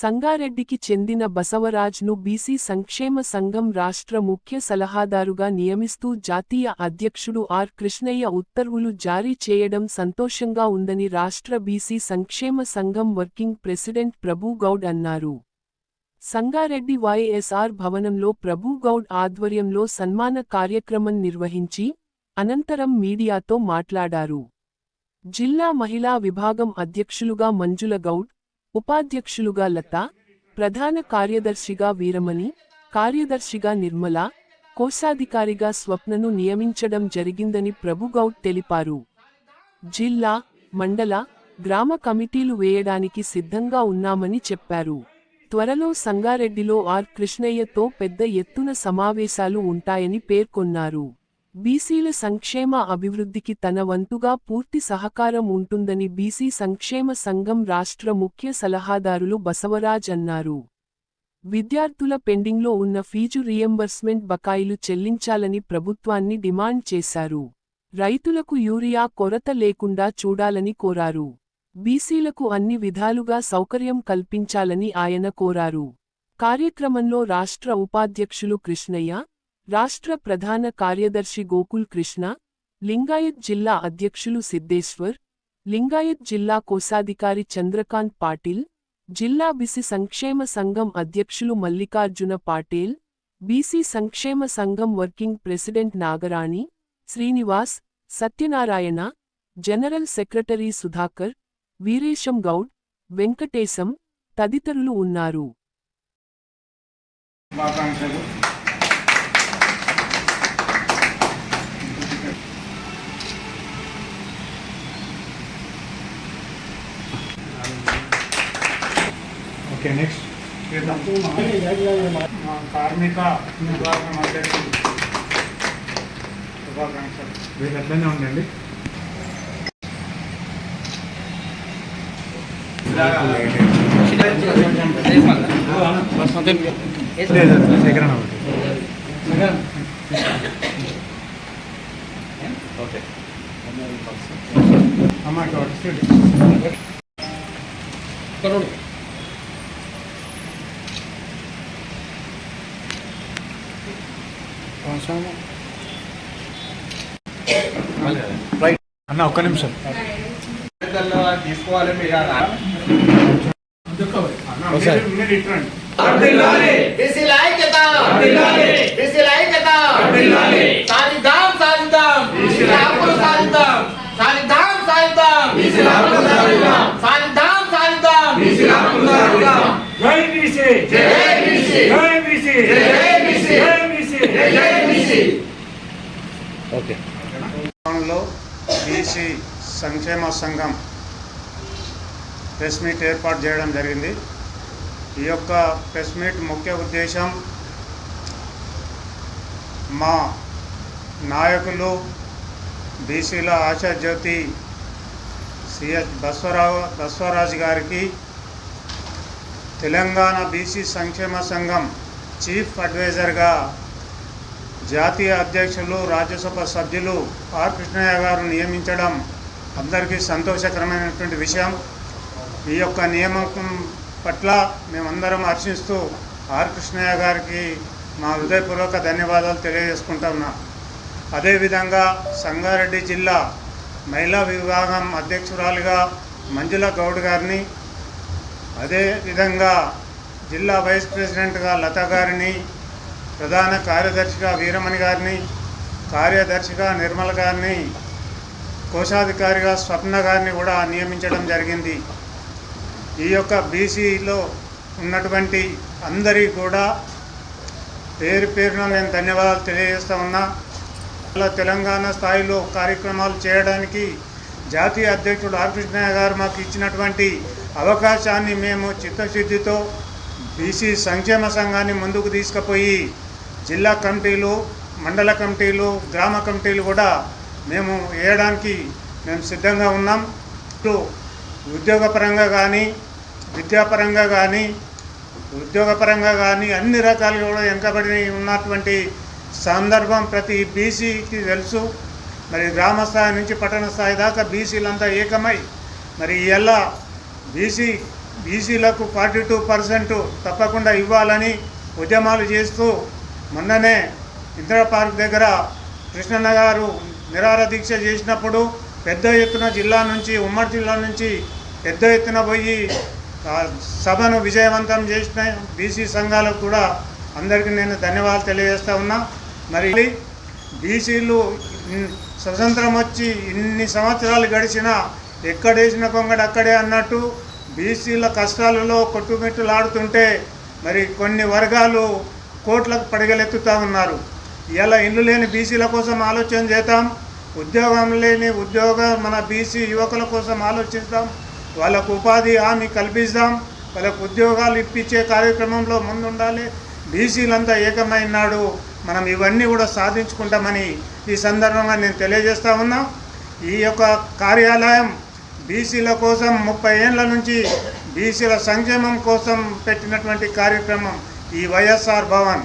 సంగారెడ్డికి చెందిన బసవరాజ్ను బీసీ సంక్షేమ సంఘం రాష్ట్ర ముఖ్య సలహాదారుగా నియమిస్తూ జాతీయ అధ్యక్షుడు ఆర్ కృష్ణయ్య ఉత్తర్వులు జారీ చేయడం సంతోషంగా ఉందని రాష్ట్ర బీసీ సంక్షేమ సంఘం వర్కింగ్ ప్రెసిడెంట్ ప్రభుగౌడ్ అన్నారు. సంగారెడ్డి వైఎస్ఆర్ భవనంలో ప్రభుగౌడ్ ఆధ్వర్యంలో సన్మాన కార్యక్రమం నిర్వహించి అనంతరం మీడియాతో మాట్లాడారు. జిల్లా మహిళా విభాగం అధ్యక్షులుగా మంజుల గౌడ్ ఉపాధ్యక్షులుగా లత ప్రధాన కార్యదర్శిగా వీరమణి కార్యదర్శిగా నిర్మల కోశాధికారిగా స్వప్నను నియమించడం జరిగిందని ప్రభుగౌడ్ తెలిపారు. జిల్లా మండల గ్రామ కమిటీలు వేయడానికి సిద్ధంగా ఉన్నామని చెప్పారు. త్వరలో సంగారెడ్డిలో ఆర్ కృష్ణయ్యతో పెద్ద ఎత్తున సమావేశాలు ఉంటాయని పేర్కొన్నారు. బీసీల సంక్షేమ అభివృద్ధికి తన వంతుగా పూర్తి సహకారం ఉంటుందని బీసీ సంక్షేమ సంఘం రాష్ట్ర ముఖ్య సలహాదారులు బసవరాజ్ అన్నారు. విద్యార్థుల పెండింగ్లో ఉన్న ఫీజు రియంబర్స్మెంట్ బకాయిలు చెల్లించాలని ప్రభుత్వాన్ని డిమాండ్ చేశారు. రైతులకు యూరియా కొరత లేకుండా చూడాలని కోరారు. బీసీలకు అన్ని విధాలుగా సౌకర్యం కల్పించాలని ఆయన కోరారు. కార్యక్రమంలో రాష్ట్ర ఉపాధ్యక్షులు కృష్ణయ్య రాష్ట్ర ప్రధాన కార్యదర్శి గోకుల్ కృష్ణ లింగాయత్ జిల్లా అధ్యక్షులు సిద్దేశ్వర్ లింగాయత్ జిల్లా కోశాధికారి చంద్రకాంత్ పాటిల్ జిల్లా బిసి సంక్షేమ సంఘం అధ్యక్షులు మల్లికార్జున పాటేల్ బీసీ సంక్షేమ సంఘం working president Nagarani Srinivas Satyanarayana general secretary Sudhakar Veeresham Goud Venkatesham తదితరులు ఉన్నారు శుభాకాంక్షలు ఓకే నెక్స్ట్ మా కార్మిక విభాగం అధ్యక్షుడు శుభాకాంక్షలు వీళ్ళు అట్లనే ఉండండి శేఖరణ అమ్మా ఇక్కడ అన్న ఒక్క నిమిషం. తీసుకోవాలి మీరు ఒకసారి మీరు ఇట్రండి బీసీల బీసీ సంక్షేమ సంఘం ప్రెస్ మీట్ ఏర్పాటు చేయడం జరిగింది. ఈ యొక్క ప్రెస్ మీట్ ముఖ్య ఉద్దేశం మా నాయకులు బీసీల ఆశాజ్యోతి సిఎస్ బస్వరావు బస్వరాజు గారికి తెలంగాణ బీసీ సంక్షేమ సంఘం చీఫ్ అడ్వైజర్గా జాతీయ అధ్యక్షులు రాజ్యసభ సభ్యులు ఆర్ కృష్ణయ్య గారు నియమించడం అందరికీ సంతోషకరమైనటువంటి విషయం. ఈ యొక్క నియామకం పట్ల మేమందరం హర్షిస్తూ ఆర్ కృష్ణయ్య గారికి మా హృదయపూర్వక ధన్యవాదాలు తెలియజేసుకుంటున్నా అదేవిధంగా సంగారెడ్డి జిల్లా మహిళా విభాగం అధ్యక్షురాలిగా మంజుల గౌడ్ గారిని అదేవిధంగా జిల్లా వైస్ ప్రెసిడెంట్గా లత గారిని ప్రధాన కార్యదర్శిగా వీరమణి గారిని కార్యదర్శిగా నిర్మల గారిని కోశాధికారిగా స్వప్న గారిని కూడా నియమించడం జరిగింది. ఈ యొక్క బీసీలో ఉన్నటువంటి అందరి కూడా పేరు పేరున నేను ధన్యవాదాలు తెలియజేస్తా ఉన్నా. అలా తెలంగాణ స్థాయిలో కార్యక్రమాలు చేయడానికి జాతీయ అధ్యక్షుడు ఆర్కృష్ణయ్య గారు మాకు ఇచ్చినటువంటి అవకాశాన్ని మేము చిత్తశుద్ధితో బీసీ సంక్షేమ సంఘాన్ని ముందుకు తీసుకుపోయి జిల్లా కమిటీలు మండల కమిటీలు గ్రామ కమిటీలు కూడా మేము వేయడానికి మేము సిద్ధంగా ఉన్నాం. ఇప్పుడు ఉద్యోగపరంగా కానీ విద్యాపరంగా కానీ ఉద్యోగపరంగా కానీ అన్ని రకాలుగా కూడా వెనుకబడి ఉన్నటువంటి సందర్భం ప్రతి బీసీకి తెలుసు. మరి గ్రామ స్థాయి నుంచి పట్టణ స్థాయి దాకా బీసీలంతా ఏకమై మరి ఇలా బీసీ బీసీలకు ఫార్టీ టూ పర్సెంట్ తప్పకుండా ఇవ్వాలని ఉద్యమాలు చేస్తూ మొన్ననే ఇందిరా పార్క్ దగ్గర కృష్ణన్న గారు నిరార దీక్ష చేసినప్పుడు పెద్ద ఎత్తున జిల్లా నుంచి ఉమ్మడి జిల్లా నుంచి పెద్ద ఎత్తున పోయి సభను విజయవంతం చేసిన బీసీ సంఘాలకు కూడా అందరికీ నేను ధన్యవాదాలు తెలియజేస్తా ఉన్నా. మరి బీసీలు స్వతంత్రం వచ్చి ఇన్ని సంవత్సరాలు గడిచినా ఎక్కడేసిన కొంగడు అక్కడే అన్నట్టు బీసీల కష్టాలలో కొట్టుమిట్టులాడుతుంటే మరి కొన్ని వర్గాలు కోట్లకు పడగలెత్తుతా ఉన్నారు. ఇలా ఇల్లు లేని బీసీల కోసం ఆలోచన చేద్దాం. ఉద్యోగం లేని ఉద్యోగ మన బీసీ యువకుల కోసం ఆలోచిస్తాం వాళ్ళకు ఉపాధి హామీ కల్పిస్తాం వాళ్ళకు ఉద్యోగాలు ఇప్పించే కార్యక్రమంలో ముందుండాలి. బీసీలంతా ఏకమైనాడు మనం ఇవన్నీ కూడా సాధించుకుంటామని ఈ సందర్భంగా నేను తెలియజేస్తా ఉన్నా. ఈ యొక్క కార్యాలయం బీసీల కోసం ముప్పై ఏళ్ళ నుంచి బీసీల సంక్షేమం కోసం పెట్టినటువంటి కార్యక్రమం. ఈ వైఎస్ఆర్ భవన్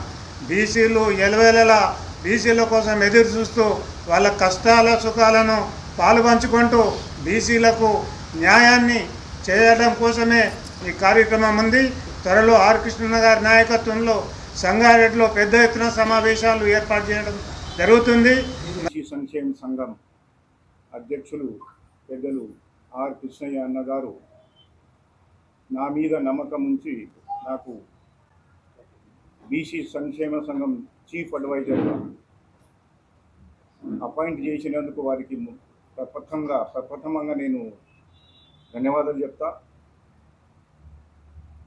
బీసీలు ఎలవేలలా బీసీల కోసం ఎదురు చూస్తూ వాళ్ళ కష్టాల సుఖాలను పాలుపంచుకుంటూ బీసీలకు న్యాయాన్ని చేయడం కోసమే ఈ కార్యక్రమం ఉంది. త్వరలో ఆర్ కృష్ణ గారి నాయకత్వంలో సంగారెడ్డిలో పెద్ద ఎత్తున సమావేశాలు ఏర్పాటు చేయడం జరుగుతుంది. సంక్షేమ సంఘం అధ్యక్షులు పెద్దలు ఆర్ కృష్ణయ్య అన్న గారు నా మీద నమ్మకం ఉంచి నాకు బీసీ సంక్షేమ సంఘం చీఫ్ అడ్వైజర్గా అపాయింట్ చేసినందుకు వారికి ప్రప్రథంగా ప్రప్రథమంగా నేను ధన్యవాదాలు చెప్తా.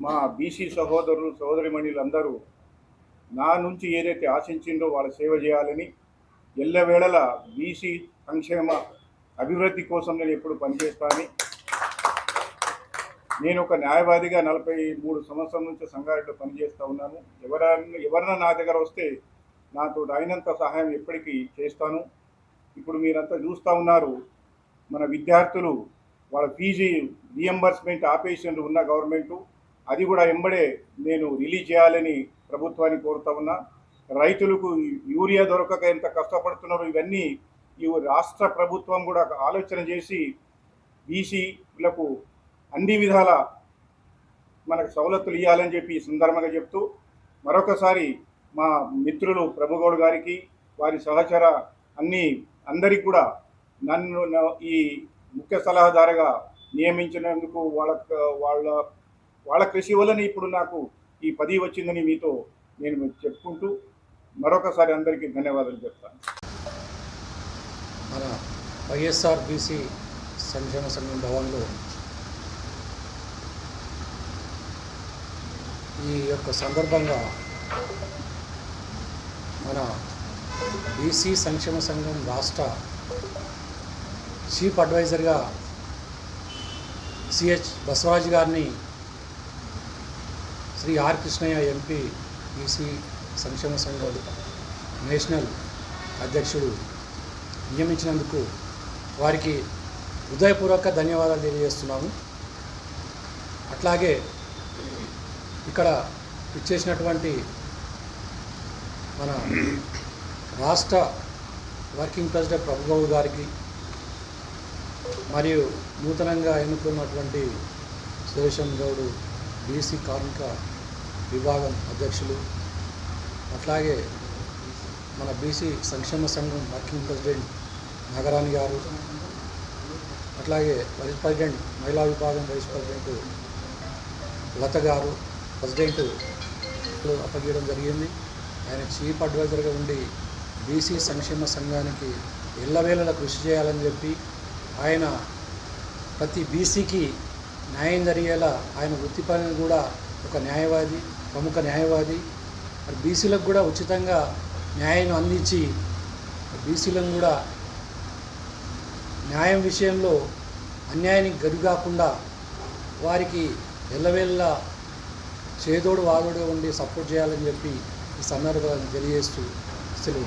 మా బీసీ సహోదరులు సహోదరిమణులందరూ నా నుంచి ఏదైతే ఆశించిందో వాళ్ళ సేవ చేయాలని ఎల్లవేళలా బీసీ సంక్షేమ అభివృద్ధి కోసం నేను ఎప్పుడు పనిచేస్తానని నేను ఒక న్యాయవాదిగా నలభై మూడు సంవత్సరం నుంచి సంగారెడ్డిలో పనిచేస్తూ ఉన్నాను. ఎవరన్నా ఎవరన్నా నా దగ్గర వస్తే నాతో అయినంత సహాయం ఎప్పటికీ చేస్తాను. ఇప్పుడు మీరంతా చూస్తూ ఉన్నారు మన విద్యార్థులు వాళ్ళ ఫీజు రియంబర్స్మెంట్ ఆపేషన్లు ఉన్న గవర్నమెంటు అది కూడా ఎంబడే నేను రిలీజ్ చేయాలని ప్రభుత్వాన్ని కోరుతా ఉన్నా. రైతులకు యూరియా దొరకక ఎంత కష్టపడుతున్నారో ఇవన్నీ ఈ రాష్ట్ర ప్రభుత్వం కూడా ఆలోచన చేసి బీసీలకు అన్ని విధాల మనకు సవలతులు ఇవ్వాలని చెప్పి సుందరంగా సందర్భంగా చెప్తూ మరొకసారి మా మిత్రులు ప్రభుగౌడ్ గారికి వారి సహచర అన్ని అందరికి కూడా నన్ను ఈ ముఖ్య సలహాదారుగా నియమించినందుకు వాళ్ళ వాళ్ళ వాళ్ళ కృషి వలన ఇప్పుడు నాకు ఈ పది వచ్చిందని మీతో నేను చెప్పుకుంటూ మరొకసారి అందరికీ ధన్యవాదాలు చెప్తాను. మన వైఎస్ఆర్బీసీ సంక్షేమ సంఘం భవన్లో ఈ యొక్క సందర్భంగా మన బీసీ సంక్షేమ సంఘం రాష్ట్ర చీఫ్ అడ్వైజర్గా సిహెచ్ బసవరాజ్ గారిని Shri R Krishnaiah MP BC సంక్షేమ సంఘం నేషనల్ అధ్యక్షుడు నియమించినందుకు వారికి హృదయపూర్వక ధన్యవాదాలు తెలియజేస్తున్నాము. అట్లాగే ఇక్కడ ఇచ్చేసినటువంటి మన రాష్ట్ర వర్కింగ్ ప్రెసిడెంట్ ప్రభుగౌడ్ గారికి మరియు నూతనంగా ఎన్నుకున్నటువంటి సురేశం గౌడ్ బీసీ కార్మిక విభాగం అధ్యక్షులు అట్లాగే మన బీసీ సంక్షేమ సంఘం వర్కింగ్ ప్రెసిడెంట్ నగరాని గారు అట్లాగే వైస్ ప్రెసిడెంట్ మహిళా విభాగం వైస్ ప్రెసిడెంట్ లత గారు ప్రెసిడెంట్ అప్పగీయడం జరిగింది. ఆయన చీఫ్ అడ్వైజర్గా ఉండి బీసీ సంక్షేమ సంఘానికి ఎల్లవేళలా కృషి చేయాలని చెప్పి ఆయన ప్రతి బీసీకి న్యాయం జరిగేలా ఆయన వృత్తిపరంగా కూడా ఒక న్యాయవాది ప్రముఖ న్యాయవాది. మరి బీసీలకు కూడా ఉచితంగా న్యాయం అందించి బీసీలను కూడా న్యాయం విషయంలో అన్యాయానికి గరి కాకుండా వారికి ఎల్లవేళ్ళ చేదోడు వాదోడు ఉండి సపోర్ట్ చేయాలని చెప్పి ఈ సందర్భాన్ని తెలియజేస్తూ సెలవు